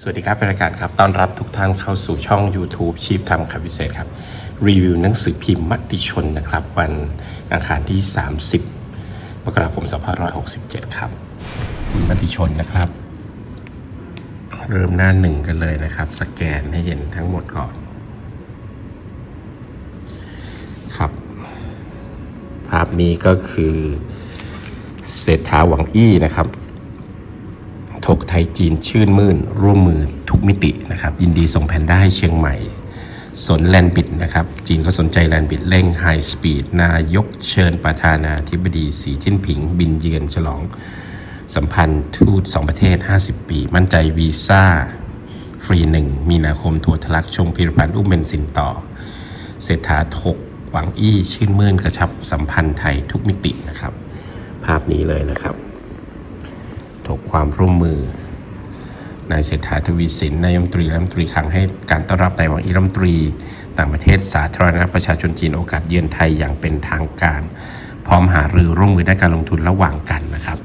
สวัสดีครับรายการครับ ต้อนรับทุกท่านเข้าสู่ช่อง YouTube ชีพทำคำพิเศษครับ รีวิวหนังสือพิมพ์มติชนนะครับ วันอังคารที่ 30 มกราคม 2567 ครับมติชนนะครับ เริ่มหน้าหนึ่งกันเลยนะครับ สแกนให้เห็นทั้งหมดก่อน ครับ ภาพนี้ก็คือเศรษฐาหวังอี้นะครับ ถกไทยจีนชื่นมื่น ร่วมมือทุกมิตินะครับ ยินดีส่งแพนด้าให้เชียงใหม่ สนแลนบิดนะครับ จีนก็สนใจแลนบิดเร่งไฮสปีดนายกเชิญประธานาธิบดีสีจิ้นผิง บินเยือนฉลองสัมพันธ์ทูตสองประเทศ 50 ปี มั่นใจวีซ่า ฟรีหนึ่งมีนาคมทัวร์ทะลักชมพิรพันธ์อุ้มเบนซินต่อ เศรษฐาถกหวังอี้ชื่นมื่นกระชับสัมพันธ์ไทยทุกมิตินะครับ ภาพนี้เลยนะครับ ถกความร่วมมือนายเศรษฐาทวีสินนายรัมนตรีรัฐมนตรีคลังให้การต้อนรับนายหวังอีรัฐมนตรี ต่างประเทศสาธารณรัฐประชาชนจีนโอกาสเยือนไทยอย่างเป็นทางการ พร้อมหารือร่วมมือด้านการลงทุนระหว่างกันนะครับ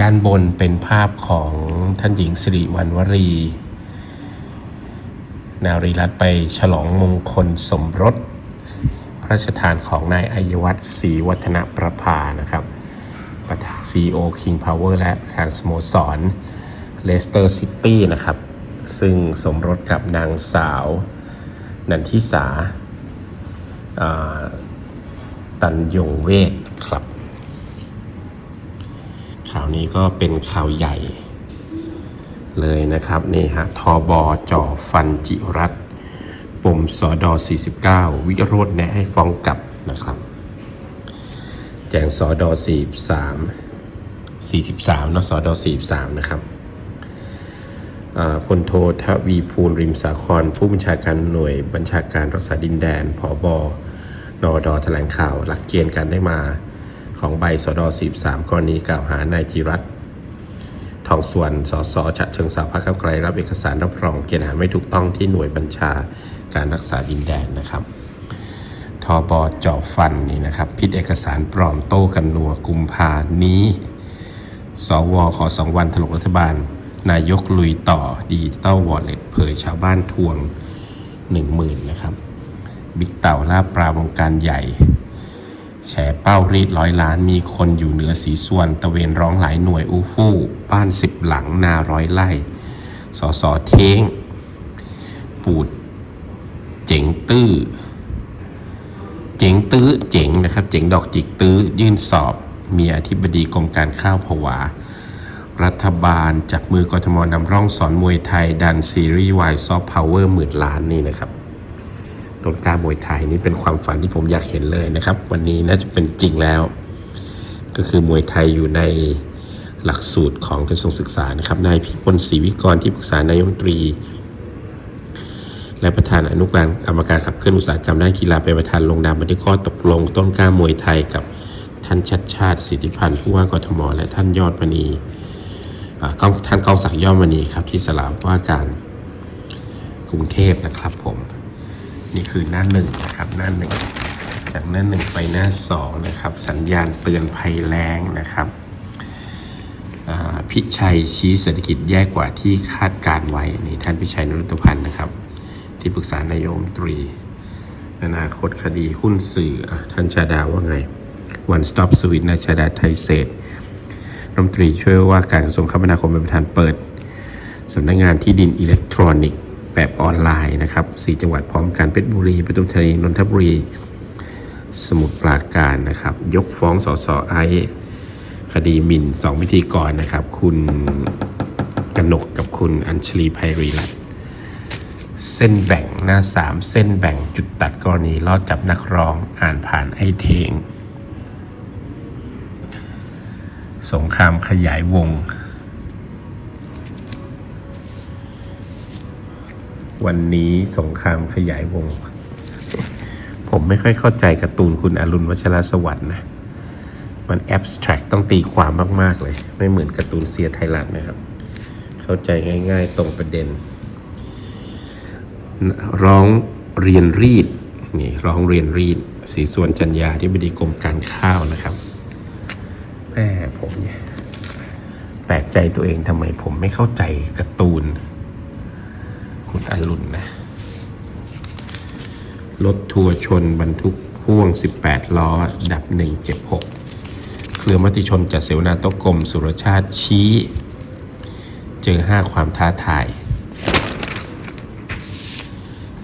ด้านบนเป็นภาพของท่านหญิงสิริวัณวรี นารีรัตไปฉลองมงคลสมรส พระราชทานของนายอัยวัฒน์ศรีวัฒนประภานะครับ ประธาน CEO King Power และประธานสโมสร Leicester City นะครับ ซึ่งสมรสกับนางสาว นันทิสาาตันยงเวทครับ ข่าวนี้ก็เป็นข่าวใหญ่เลยนะครับนี่ฮะทอบอจ่อฟันจิรัตปมสอดอ49 วิโรจน์แนะให้ฟ้องกลับนะครับ แจงสอดอ43 43เนาะสอดอ43นะครับอ่าพลโททวีภูลริมสาคร ผู้บัญชาการหน่วยบัญชาการรักษาดินแดนผอบนอดอแถลงข่าว หลักเกณฑ์การได้มาของใบสอดอ43กรณีกล่าวหานายจิรัตทองส่วนสสฉะเชิงเทราพรรคก้าไกลรับเอกสารรับรองเกณฑ์อาหารไม่ถูกต้องที่หน่วยบัญชาการรักษาดินแดนนะครับ ทอบอจ่อฟันนี่นะครับ พิษเอกสารปลอมโต้กันนัวกุมภานี้ สวขอสองวันถล่มรัฐบาล นายกลุยต่อดิจิตอลวอลเล็ตเผยชาวบ้านทวง 1 0,000นะครับ บิ๊กเต่าล่าปลาวงการใหญ่ แฉเป้ารีดร้อยล้านมีคนอยู่เหนือสีส่วนตะเวนร้องหลายหน่วยอูฟู่บ้านสิบหลังนาร้อยไร่สอสอเท้ง ปูด เจ๋งตื้อ เจ๋งตื้อเจ๋งนะครับ เจ๋งดอกจิกตื้อยื่นสอบเมียอธิบดีกรมการข้าวผวา รัฐบาลจับมือกทมนำร่องสอนมวยไทย ดันซีรีส์วายซอฟต์พาวเวอร์หมื่นล้านนี่นะครับต้นกล้ามวยไทยนี่เป็นความฝันที่ผมอยากเห็นเลยนะครับ วันนี้น่าจะเป็นจริงแล้ว ก็คือมวยไทยอยู่ในหลักสูตรของกระทรวงศึกษานะครับนายพิพลศรีวิกรที่ปรึกษานายมนตรี และประธานอนุการกรรมการขับเคลื่อนอุตสาหกรรมด้านกีฬาเป็นประธานลงนามบันทึกข้อตกลง ต้นกล้ามวยไทยกับท่านชัดชาติสิทธิพันธ์ผู้ว่ากทม และท่านยอดมณีท่านกองศักดิ์ยอดมณีครับที่สลามว่าการกรุงเทพนะครับผม นี่คือหน้าหนึ่งนะครับหน้าหนึ่งจากหน้าหนึ่งไปหน้าสองนะครับสัญญาณเตือนภัยแรงนะครับพิชัยชี้เศรษฐกิจแย่กว่าที่คาดการไว้นี่ท่านพิชัยนรุตพันธ์นะครับ ที่ปรึกษานายมตรีอนาคตคดีหุ้นสื่อท่านชาดาว่าไง One Stop s w i t นายชาดาไทยเศษรัฐมนตรีช่วยว่าการกระทรวงคมนาคมเป็นประธานเปิดสำนักงานที่ดินอิเล็กทรอนิกส์แบบออนไลน์นะครับ4จังหวัดพร้อมกันเพชรบุรีปทุมธานีนนทบุรี สมุทรปราการนะครับ ยกฟ้องสสไอคดีหมิ่นสองพิธีกรนะครับ คุณกนกกับคุณอัญชลีไพรีรัตน เส้นแบ่งหน้า 3 เส้นแบ่งจุดตัดกรณีลอดจับนักร้องอ่านผ่านไอเทง สงครามขยายวง วันนี้สงครามขยายวง ผมไม่ค่อยเข้าใจการ์ตูนคุณอรุณวัชรสวัสด์นะ มันแอบสแตรกต้องตีความมาก ๆ เลย ไม่เหมือนการ์ตูนเซียไทยรัฐนะครับ เข้าใจง่าย ๆ ตรงประเด็น ร้องเรียนรีดนี่ร้องเรียนรีดสีส่วนจัญญาที่บดีกรมการข้าวนะครับแม่ผมเนี่ยแปลกใจตัวเองทำไมผมไม่เข้าใจการ์ตูน คุณอรุณนะ รถทัวร์ชนบรรทุกพ่วง 18 ล้อ ดับ1เจ็บ6เครือมติชนจากเสวนาโตะกรมสุรชาติชี้ เจอ 5 ความท้าทาย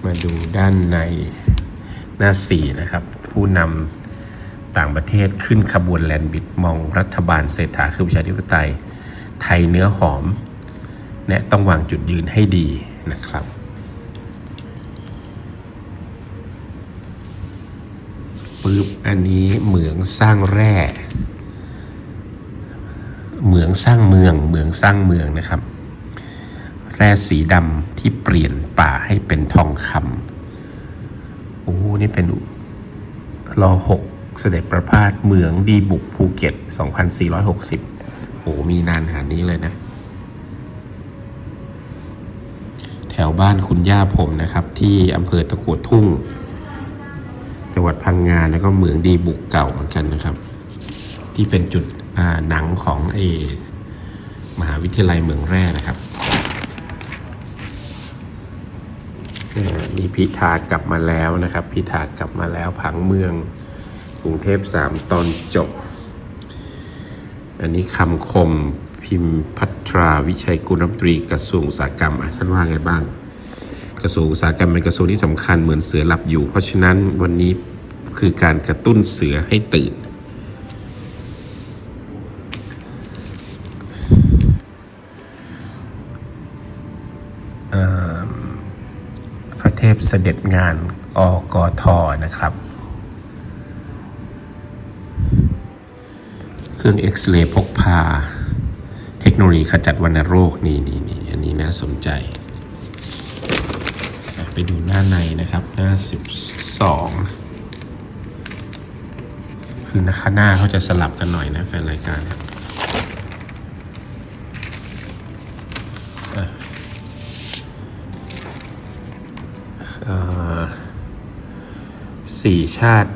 มาดูด้านในหน้า 4 นะครับ ผู้นำต่างประเทศขึ้นขบวนแลนด์บิดมองรัฐบาลเศรษฐาคือประชาธิปไตย ไทยเนื้อหอมแนะต้องวางจุดยืนให้ดีนะครับปึ๊บอันนี้เหมืองสร้างแร่เหมืองสร้างเมืองเหมืองสร้างเมืองนะครับ แร่สีดำที่เปลี่ยนป่าให้เป็นทองคำโอ้นี่เป็นรอหกเสด็จประพาสเหมืองดีบุกภูเก็ต 2460 โอ้มีนานขนาดนี้เลยนะ แถวบ้านคุณย่าผมนะครับ ที่อำเภอตะกัวทุ่ง จังหวัดพังงาแล้วก็เหมืองดีบุกเก่าเหมือนกันนะครับ ที่เป็นจุดหนังของเอมหาวิทยาลัยเมืองแร่นะครับอ่า มีพิธากลับมาแล้วนะครับ พิธากลับมาแล้วผังเมืองกรุงเทพสามตอนจบ อันนี้คำคมพิมพ์พัทราวิชัยกุลรัฐมนตรีกระทรวงอุตสาหกรรมท่านว่าไงบ้าง กระทรวงอุตสาหกรรมเป็นกระทรวงที่สำคัญเหมือนเสือหลับอยู่ เพราะฉะนั้นวันนี้คือการกระตุ้นเสือให้ตื่น เอ่อ พระเทพเสด็จงานอกทนะครับ เครื่องเอ็กซเรย์พกพา เทคโนโลยีขจัดวัณโรคนี่นี่นี่อันนี้น่าสนใจไปดูหน้าในนะครับ หน้า 12 คือข้างหน้าเขาจะสลับกันหน่อยนะแฟนรายการครับ สี่ชาติ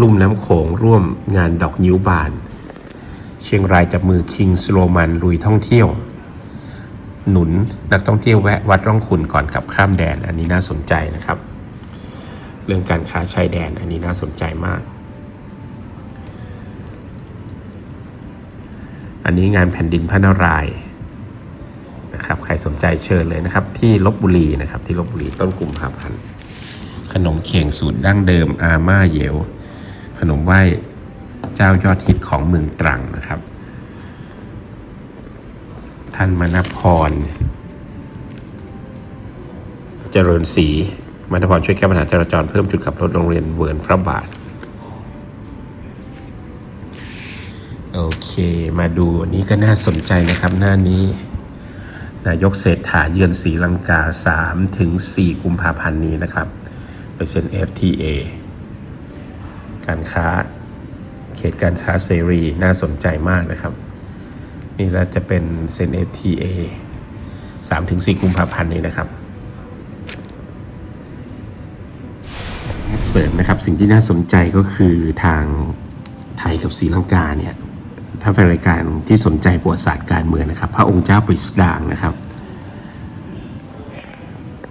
ลุ่มน้ำโขงร่วมงานดอกนิ้วบาน เชียงรายจับมือคิงสโลมันลุยท่องเที่ยว หนุนนักท่องเที่ยวแวะวัดร่องขุนก่อนกลับข้ามแดน อันนี้น่าสนใจนะครับ เรื่องการค้าชายแดนอันนี้น่าสนใจมาก อันนี้งานแผ่นดินพระนารายณ์ นะครับใครสนใจเชิญเลยนะครับ ที่ลบบุรีนะครับที่ลบบุรีต้นกลุ่มภาพันธ์ขนมเข่งสูตรดั้งเดิมอาม่าเยว ขนมไหว้เจ้ายอดฮิตของเมืองตรังนะครับ ท่านมณพร เจริญศรีมณพรช่วยแก้ปัญหาจราจรเพิ่มจุดขับรถโรงเรียนเวิร์นพระบาทโอเค มาดูอันนี้ก็น่าสนใจนะครับ หน้านี้ นายกเศรษฐาเยือนศรีลังกา 3 ถึง 4 กุมภาพันธ์นี้นะครับ ไปเซ็น FTA การค้าเขตการค้าเสรีน่าสนใจมากนะครับ นี่เราจะเป็นเซ็น FTA 3-4กุมภาพันธ์นี้นะครับ เสริมนะครับสิ่งที่น่าสนใจก็คือทางไทยกับศรีลังกาเนี่ย ถ้าแฟนรายการที่สนใจประวัติศาสตร์การเมืองนะครับ พระองค์เจ้าปริสดางนะครับ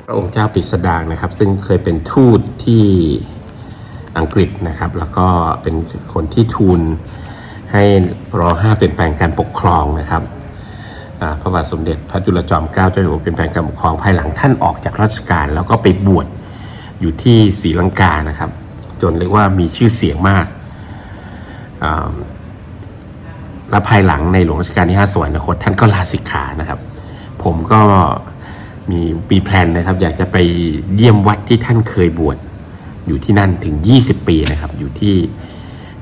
พระองค์เจ้าปริสดางนะครับ ซึ่งเคยเป็นทูตที่อังกฤษนะครับ แล้วก็เป็นคนที่ทูลให้รอห้าเปลี่ยนแปลงการปกครองนะครับพระบาทสมเด็จพระจุลจอมเกล้าเจ้าอยู่หัวเปลี่ยนแปลงการปกครองภายหลังท่านออกจากราชการ แล้วก็ไปบวชอยู่ที่ศรีลังกานะครับ จนเรียกว่ามีชื่อเสียงมากอ่า และภายหลังในหลวงรัชกาลที่ 5สวรรคตท่านก็ลาสิกขานะครับ ผมก็มีมีแพลนนะครับ อยากจะไปเยี่ยมวัดที่ท่านเคยบวชอยู่ที่นั่นถึง 20 ปีนะครับ อยู่ที่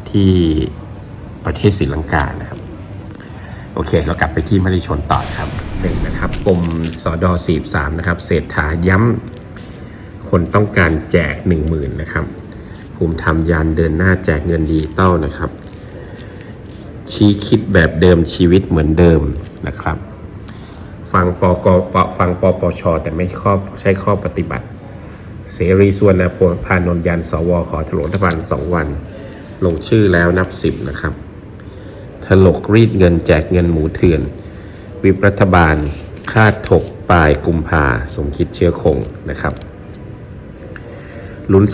ที่ประเทศศรีลังกานะครับ โอเค เรากลับไปที่มติชนต่อครับหนึ่งนะครับปมสอดอ43นะครับ เศรษฐาย้ำคนต้องการแจก 10,000 นะครับ ภูมิธรรมยานเดินหน้าแจกเงินดิจิตอลนะครับ ชี้คิดแบบเดิมชีวิตเหมือนเดิมนะครับ ฟังปกปฟังปปช แต่ไม่ข้อใช้ข้อปฏิบัติ เสรีส่วนนะพพานนท์ยันสวขอถลงรัฐบาลสองวัน ลงชื่อแล้วนับสิบนะครับถลกรีดเงินแจกเงินหมูเถื่อน วิปรัฐบาลคาดถกปลายกุมภาสมคิดเชื้อคงนะครับลุ้น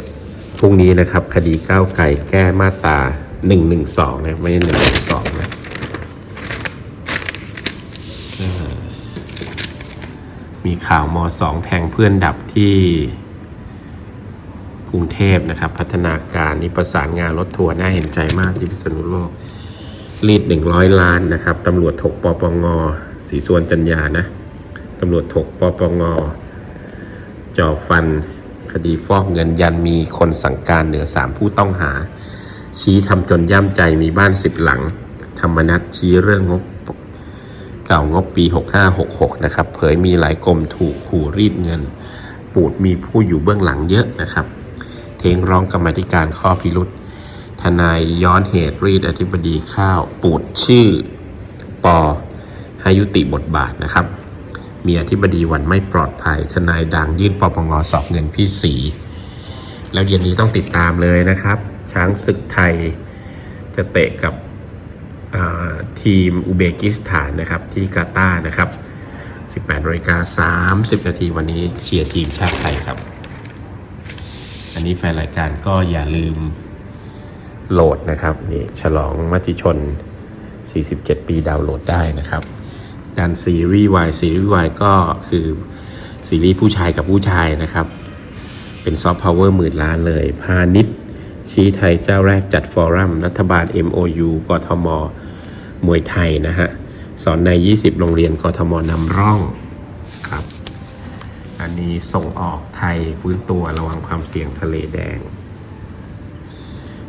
31พรุ่งนี้นะครับ คดีก้าวไกลแก้มาตรา 112นะไม่ใช่112นะเอ่อมีข่าวม2แทงเพื่อนดับที่กรุงเทพนะครับ พัฒนาการนี่ประสานงานรถทัวร์น่าเห็นใจมากที่พิษณุโลก รีด100ล้านนะครับตำรวจถกปปงสีส่วนจัญญานะตำรวจถกปปงจ่อฟันคดีฟอกเงินยันมีคนสั่งการเหนือสามผู้ต้องหา ชี้ทำจนย่ำใจมีบ้านสิบหลัง ธรรมนัตชี้เรื่องงบเก่างบปี 6566 นะครับ เผยมีหลายกรมถูกขู่รีดเงิน ปูดมีผู้อยู่เบื้องหลังเยอะนะครับ เทงร้องกรรมธิการข้อพิรุษทนายย้อนเหตุรีดอธิบดีข้าว ปูดชื่อ ปอให้ยุติบทบาทนะครับ มีอธิบดีวันไม่ปลอดภัย ทนายดังยื่นปปงสอบเงินพี่สี แล้วเย็นนี้ต้องติดตามเลยนะครับ ช้างศึกไทย จะเตะกับทีมอุเบกิสถานนะครับที่กาตาร์นะครับ 18นาฬิกา30 นาทีวันนี้เชียร์ทีมชาติไทยครับ อันนี้แฟนรายการก็อย่าลืมโหลดนะครับนี่ฉลองมัติชน 47 ปีดาวน์โหลดได้นะครับการซีรีส์วายซีรีส์วายก็คือซีรีส์ผู้ชายกับผู้ชายนะครับ เป็นซอฟต์พาวเวอร์หมื่นล้านเลย พาณิชย์ ชี้ไทยเจ้าแรกจัดฟอรัมรัฐบาล MOU กทม มวยไทยนะฮะ สอนใน 20 โรงเรียนกทมนำร่องครับ อันนี้ส่งออกไทยฟื้นตัวระวังความเสี่ยงทะเลแดง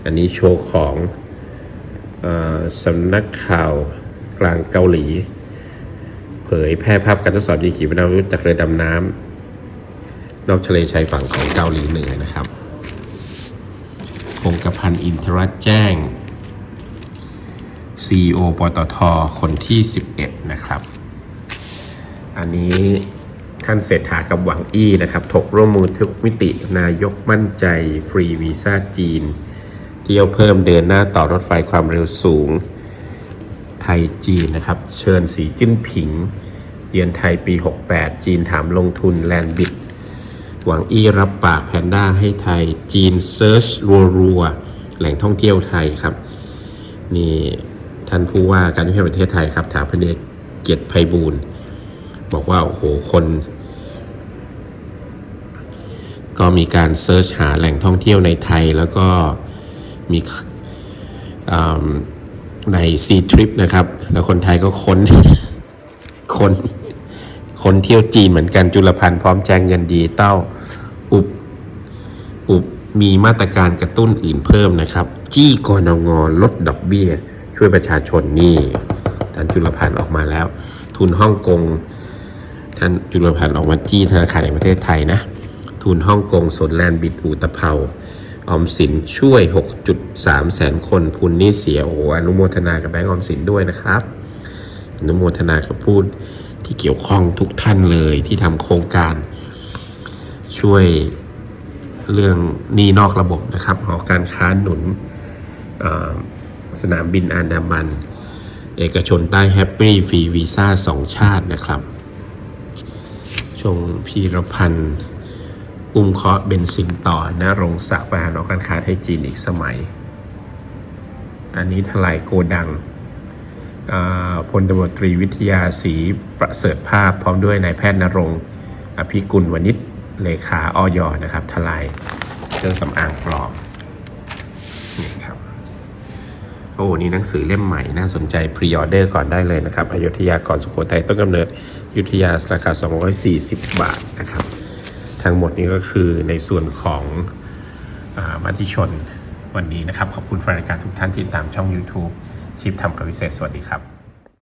อันนี้โชว์ของออสำนักข่าวกลางเกาหลี เผยแพร่ภาพการทดสอบยิงขีปนาวุธจากเรือดำน้ำนอกทะเลชายฝั่งของเกาหลีเหนือนะครับ งกระพันอินทรัตน์แจ้ง CEO ปตท คนที่ 11 นะครับ อันนี้ท่านเศรษฐากับหวังอี้นะครับ ถกร่วมมือทุกมิตินายกมั่นใจฟรีวีซ่าจีน เที่ยวเพิ่มเดินหน้าต่อรถไฟความเร็วสูง ไทยจีนนะครับ เชิญสีจิ้นผิง เยือนไทยปี 68 จีนถามลงทุนแลนบิด หวังอี้รับปากแพนด้าให้ไทย จีนเซิร์ชรัวๆ แหล่งท่องเที่ยวไทยครับ นี่ท่านผู้ว่าการท่องเที่ยวประเทศไทยครับถาพเนกเกียรติไพบูลย์บอกว่า โอ้โห คน ก็มีการเซิร์ชหาแหล่งท่องเที่ยวในไทย แล้วก็มีในซีทริปนะครับ แล้วคนไทยก็ค้นคน คนเที่ยวจีนเหมือนกันจุลพันธ์พร้อมแจ้งเงินดีเต้าอุบอุบมีมาตรการกระตุ้นอื่นเพิ่มนะครับ จี้กนงลดดอกเบี้ย ช่วยประชาชนนี่ท่านจุลพันธ์ออกมาแล้ว ทุนฮ่องกงท่านจุลพันธ์ออกมาจี้ธนาคารแห่งประเทศไทยนะ ทุนฮ่องกงสนแลนด์บิดอูตะเภาออมสินช่วย 6.3 แสนคนทุนนี้เสียโอ้อนุโมทนากับแบงก์ออมสินด้วยนะครับ อนุโมทนากับผู้ ที่เกี่ยวข้องทุกท่านเลยที่ทำโครงการ ช่วยเรื่องหนี้นอกระบบนะครับหอการค้าหนุนสนามบินอันดามัน เอกชนใต้แฮปปี้ฟรีวีซ่าสองชาตินะครับ ชงพีรพันธ์อุ้มเคาะเบนซินต่อนะรงศักดิ์ประธานหอการค้าไทยจีนอีกสมัย อันนี้ทลายโกดัง พลตำรวจตรีวิทยาศรีประเสริฐภาพ พร้อมด้วยนายแพทย์นรงอภิกุลวณิชเลขาออยนะครับทลายเครื่องสำอางปลอมนี่ครับโอ้นี่หนังสือเล่มใหม่น่าสนใจพรีออเดอร์ก่อนได้เลยนะครับอยุธยาก่อนสุโขทัยต้นกำเนิดอยุธยาราคา 240 บาทนะครับ ทั้งหมดนี้ก็คือในส่วนของอามติชนวันนี้นะครับ ขอบคุณแฟนรายการทุกท่านที่ติดตามช่อง YouTube ชีพทำกับวิเศษสวัสดีครับ